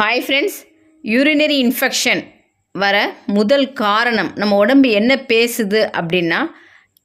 Hi friends urinary infection வர முதல் காரணம் நம்ம உடம்பு என்ன பேசுது அப்படின்னா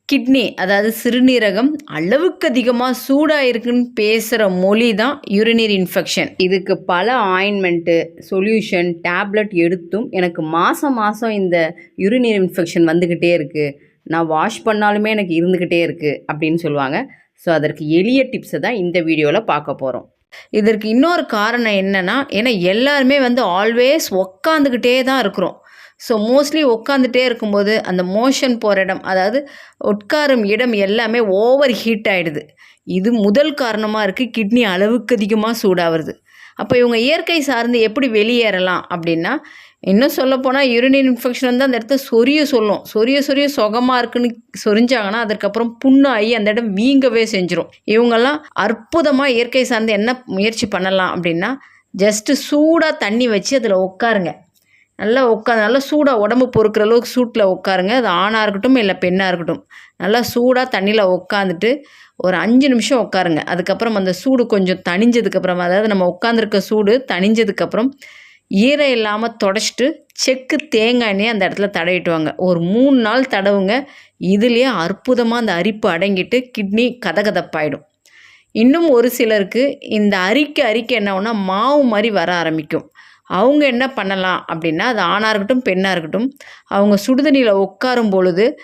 கிட்னி அதாவது சிறுநீரகம் அளவுக்கு அதிகமாக சூடாக இருக்குன்னு பேசுகிற மொழி தான் யூரினரி இன்ஃபெக்ஷன் இதுக்கு பல ஆயின்மெண்ட்டு சொல்யூஷன் டேப்லெட் எடுத்தும் எனக்கு மாதம் மாதம் இந்த யூரினரி இன்ஃபெக்ஷன் வந்துக்கிட்டே இருக்குது நான் வாஷ் பண்ணாலுமே எனக்கு இருந்துக்கிட்டே இருக்குது அப்படின்னு சொல்லுவாங்க. ஸோ அதற்கு எளிய டிப்ஸை தான் இந்த வீடியோவில் பார்க்க போகிறோம் இதற்கு இன்னொரு காரணம் என்னென்னா ஏன்னா எல்லாருமே வந்து ஆல்வேஸ் உக்காந்துக்கிட்டே தான் இருக்கிறோம். ஸோ மோஸ்ட்லி உட்காந்துட்டே இருக்கும்போது அந்த மோஷன் போகிற இடம் அதாவது உட்காரும் இடம் எல்லாமே ஓவர் ஹீட் ஆகிடுது இது முதல் காரணமாக இருக்குது கிட்னி அளவுக்கு அதிகமாக சூடாகிறது அப்போ இவங்க இயற்கை சார்ந்து எப்படி வெளியேறலாம் அப்படின்னா இன்னும் சொல்லப்போனால் யூரினரி இன்ஃபெக்ஷன் வந்து அந்த இடத்த சொரிய சொல்லும். சொரிய சொரிய சுகமாக இருக்குன்னு சொரிஞ்சாங்கன்னா அதுக்கப்புறம் புண்ணாகி அந்த இடம் வீங்கவே செஞ்சிடும் இவங்கெல்லாம் அற்புதமாக இயற்கை சார்ந்து என்ன முயற்சி பண்ணலாம் அப்படின்னா ஜஸ்ட்டு சூடாக தண்ணி வச்சு அதில் உட்காருங்க. நல்லா உட்காந்து நல்லா சூடாக உடம்பு பொறுக்கிற அளவுக்கு சூட்டில் உட்காருங்க. அது ஆணாக இருக்கட்டும் இல்லை பெண்ணாக இருக்கட்டும். நல்லா சூடாக தண்ணியில் உட்காந்துட்டு ஒரு அஞ்சு நிமிஷம் உட்காருங்க. அதுக்கப்புறம் அந்த சூடு கொஞ்சம் தணிஞ்சதுக்கப்புறம் அதாவது நம்ம உட்காந்துருக்க சூடு தணிஞ்சதுக்கப்புறம் ஈரம் இல்லாமல் தொடச்சிட்டு செக்கு தேங்காய் எண்ணெய் அந்த இடத்துல தடவிட்டுவாங்க ஒரு மூணு நாள் தடவுங்க. இதுலேயே அற்புதமாக அந்த அரிப்பு அடங்கிட்டு கிட்னி கதகதப்பாயிடும். இன்னும் ஒரு சிலருக்கு இந்த அரிக்க அரிக்க என்ன மாவு மாதிரி வர ஆரம்பிக்கும். அவங்க என்ன பண்ணலாம் அப்படின்னா அது ஆணாக இருக்கட்டும் பெண்ணாக இருக்கட்டும் அவங்க சுடுதண்ணியில் உட்காரும் பொழுது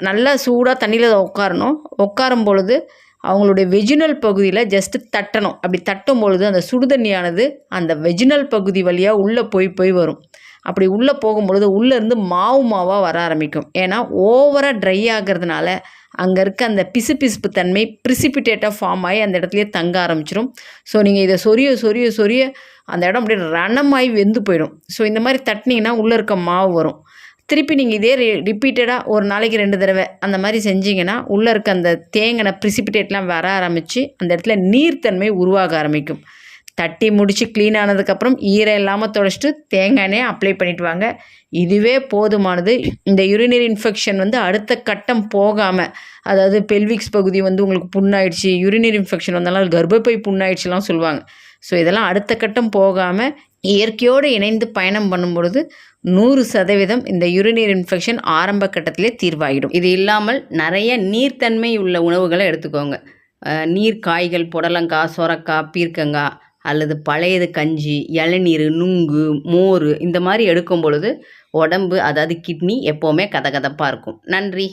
நல்லா சூடாக தண்ணியில் உட்காரணும். உட்காரும் பொழுது அவங்களுடைய வெஜினல் பகுதியில் ஜஸ்ட்டு தட்டணும். அப்படி தட்டும் பொழுது அந்த சுடுதண்ணியானது அந்த வெஜினல் பகுதி வழியாக உள்ளே போய் போய் வரும். அப்படி உள்ளே போகும்பொழுது உள்ளேருந்து மாவு மாவாக வர ஆரம்பிக்கும். ஏன்னா ஓவராக ட்ரை ஆகிறதுனால அங்கே இருக்க அந்த பிசு பிசுப்பு தன்மை ப்ரிசிபிடேட்டாக ஃபார்ம் ஆகி அந்த இடத்துலையே தங்க ஆரம்பிச்சிடும் ஸோ நீங்கள் இதை சொரிய சொரிய சொரிய அந்த இடம் அப்படியே ரணமாகி வெந்து போயிடும். ஸோ இந்த மாதிரி தட்டினீங்கன்னா உள்ளே இருக்க மாவு வரும். திருப்பி நீங்கள் இதே ரிப்பீட்டடாக ஒரு நாளைக்கு ரெண்டு தடவை அந்த மாதிரி செஞ்சீங்கன்னா உள்ளே இருக்க அந்த தேங்கின ப்ரிசிபிட்டேட்லாம் வர ஆரம்பித்து அந்த இடத்துல நீர்த்தன்மை உருவாக ஆரம்பிக்கும். தட்டி முடித்து க்ளீன் ஆனதுக்கப்புறம் ஈரம் இல்லாமல் தொடச்சிட்டு தேங்காய் எண்ணெய் அப்ளை பண்ணிட்டு வாங்க. இதுவே போதுமானது. இந்த யூரினரி இன்ஃபெக்ஷன் வந்து அடுத்த கட்டம் போகாமல் அதாவது பெல்விக்ஸ் பகுதி வந்து உங்களுக்கு புண்ணாயிடுச்சு யூரினரி இன்ஃபெக்ஷன் வந்தாலும் கர்ப்பப்பை புண்ணாயிடுச்சுலாம் சொல்லுவாங்க. ஸோ இதெல்லாம் அடுத்த கட்டம் போகாமல் இயற்கையோடு இணைந்து பயணம் பண்ணும்பொழுது நூறு சதவீதம் இந்த யூரினரி இன்ஃபெக்ஷன் ஆரம்ப கட்டத்திலே தீர்வாகிடும் இது இல்லாமல் நிறைய நீர்த்தன்மை உள்ள உணவுகளை எடுத்துக்கோங்க. நீர் காய்கள் புடலங்காய் சொரக்காய் பீர்க்கங்காய் அல்லது பழையது கஞ்சி இளநீர் நுங்கு மோர் இந்த மாதிரி எடுக்கும் பொழுது உடம்பு அதாவது கிட்னி எப்போவுமே கதகதப்பாக இருக்கும். நன்றி.